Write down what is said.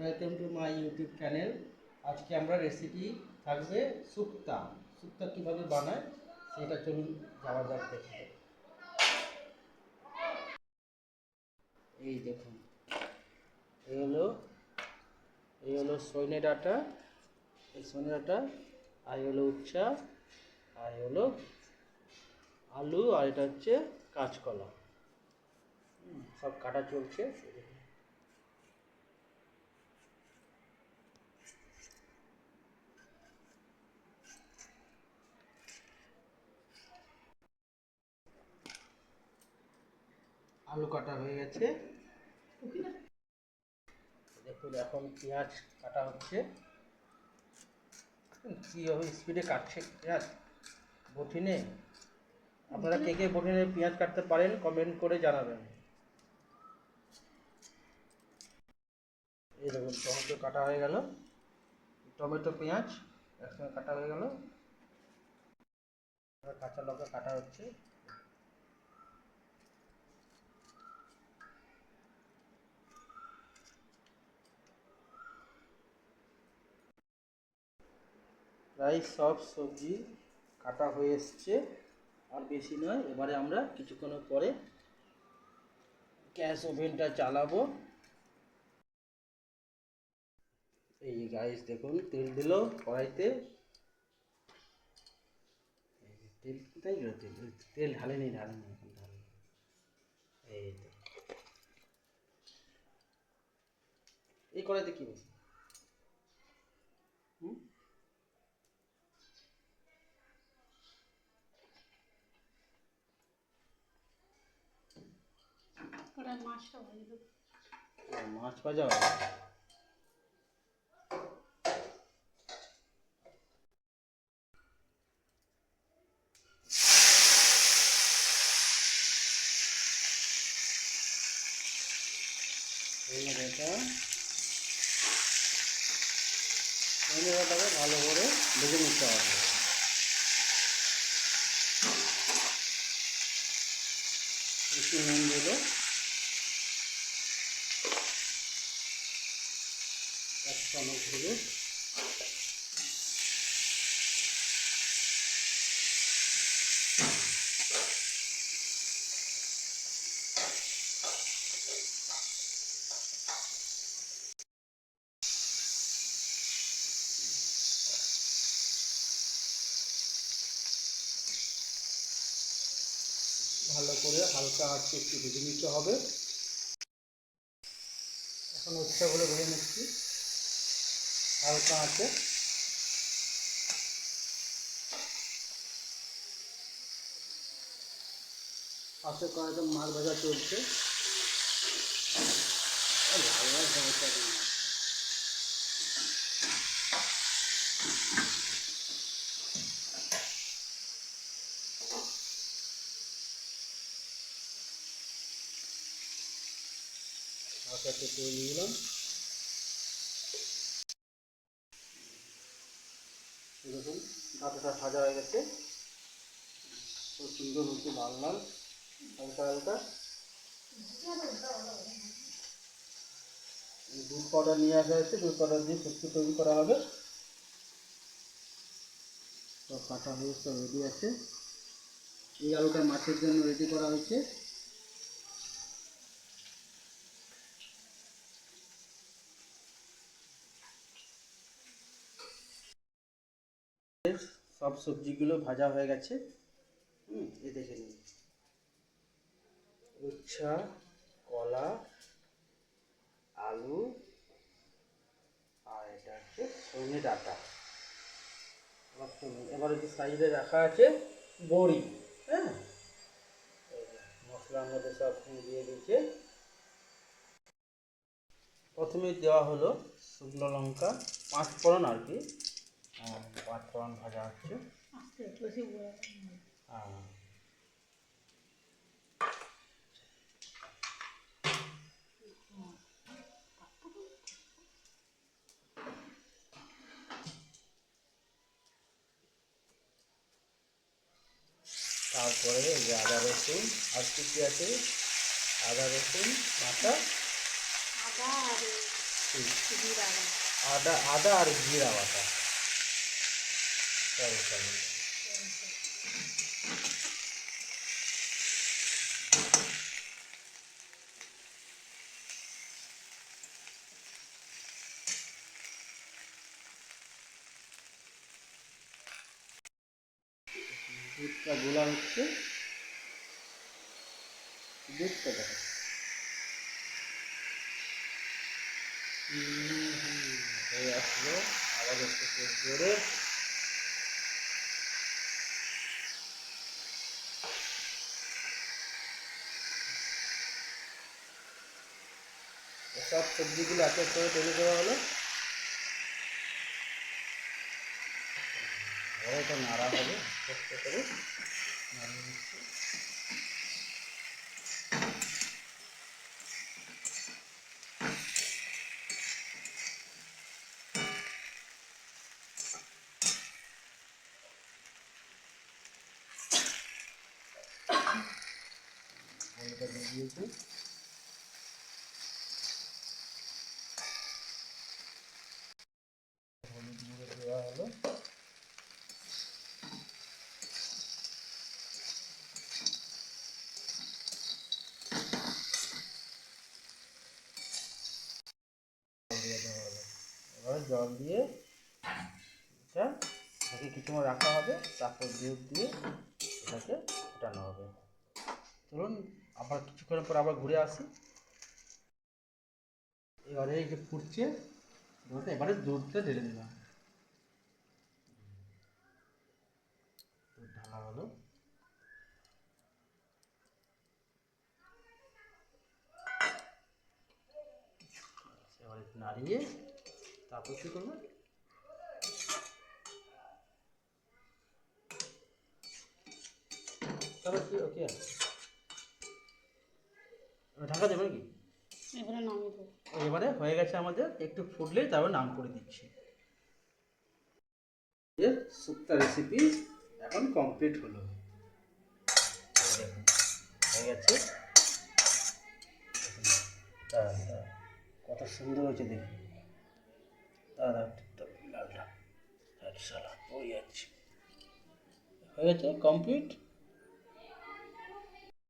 Welcome to my YouTube channel আজকে আমরা recipe থাকবে শুক্তা শুক্তা কীভাবে বানায় সেটা চলুন যাওয়া যাক দেখে। এই দেখুন, এই হলো এই হলো সৈনে ডাটা। এই সৈনে ডাটা, আর হলো উচ্চা আর হলো আলু, আর এটা হচ্ছে কাঁচকলা। সব কাটা চলছে। আলু কাটা হয়ে গেছে। দেখুন এখন পেঁয়াজ কাটা হচ্ছে। কীভাবে স্পিডে কাটছে পেঁয়াজ। বটিনে। আপনারা কে কে বটিনে পেঁয়াজ কাটতে পারেন কমেন্ট করে জানাবেন। এই দেখুন, টমেটো কাটা হয়ে গেল। টমেটো পেঁয়াজ একসঙ্গে কাটা হয়ে গেল। কাঁচা লঙ্কা কাটা হচ্ছে। প্রায় সব সবজি কাটা হয়ে এসছে। আর বেশি নয়, এবারে আমরা কিছুক্ষণ পরে গ্যাস ওভেনটা চালাবো। এই গাইস দেখুন, তেল দিল কড়াইতে। তেল, কোথায় গেল তেল? তেল ঢালেনি ঢালেনি এখন, ঢালেনি। এই তো। এই কড়াইতে কি বলছে মাছ হবে? ভালো করে ভেজে নিতে হবে। একটু নুন দেবো এক চামচ হলুদ ভালো করে হালকা আঁচে একটু ভেজে নিতে হবে। এখন উচ্ছাগুলো ভেজে নিচ্ছি। হালকা আছে। পাশে কয়েকটা মাছ ভাজা চলছে। হালকা। হালকা একটু তেল দিয়ে দিলাম এই ডাটাটা ভাজা হয়ে গেছে। খুব সুন্দর হচ্ছে লাল লাল, হালকা হালকা। দুধ পাউডার নিয়ে আসা হয়েছে, দুধ পাউডার দিয়ে শুক্তো তৈরি করা হবে। সব কাটা হয়ে সব রেডি আছে। এই আলুটা মাছের জন্য রেডি করা হয়েছে। সব সবজিগুলো ভাজা হয়ে গেছে। হুম, এ দেখে নিন। উচ্ছা, কলা, আলু, আর এটা হচ্ছে সজনে ডাটা। এবার হচ্ছে সাইডে রাখা আছে বড়ি হ্যাঁ? মশলার মধ্যে সব দিয়ে দিচ্ছে। প্রথমে দেওয়া হলো শুকনো লঙ্কা পাঁচ ফোড়ন আর কি। হ্যাঁ, পাঁচ ফোড়ন ভাজা হচ্ছে। হ্যাঁ। তারপরে এই যে আদা রসুন আর কি কি আছে? আদা রসুন বাটা? আদা আর। আদা আদা আর জিরা বাটা। দুধটা গোলা হচ্ছে। দুধটা দেখো। হয়ে আসলো। আবার একটু শেষ করে সব সবজিগুলো এক এক করে টেনে দেওয়া হলো। নাড়া হবে আস্তে করে হলুদ গুঁড়ো দেওয়া হলো। এবার জল দিয়ে এটা এটাকে কিছুক্ষণ রাখা হবে, তারপর দুধ দিয়ে এটাকে ফোটানো হবে। চলুন আবার কিছুক্ষণ পর আবার ঘুরে আসি। এবারে যে ফুটছে, এবারে দুধটা ঢেলে দিলাম। ঢালা হলো এবার একটু নাড়িয়ে তারপর কী করবে। তারপর কি ওকে ঢাকা দেবে নাকি? এবারে নামিয়ে দেবো। এবারে হয়ে গেছে আমাদের একটু ফুটলেই তারপর নাম করে দিচ্ছি। শুক্তা রেসিপি এখন কমপ্লিট হলো। হয়ে গেছে। কত সুন্দর হয়েছে দেখুন হয়ে গেছে কমপ্লিট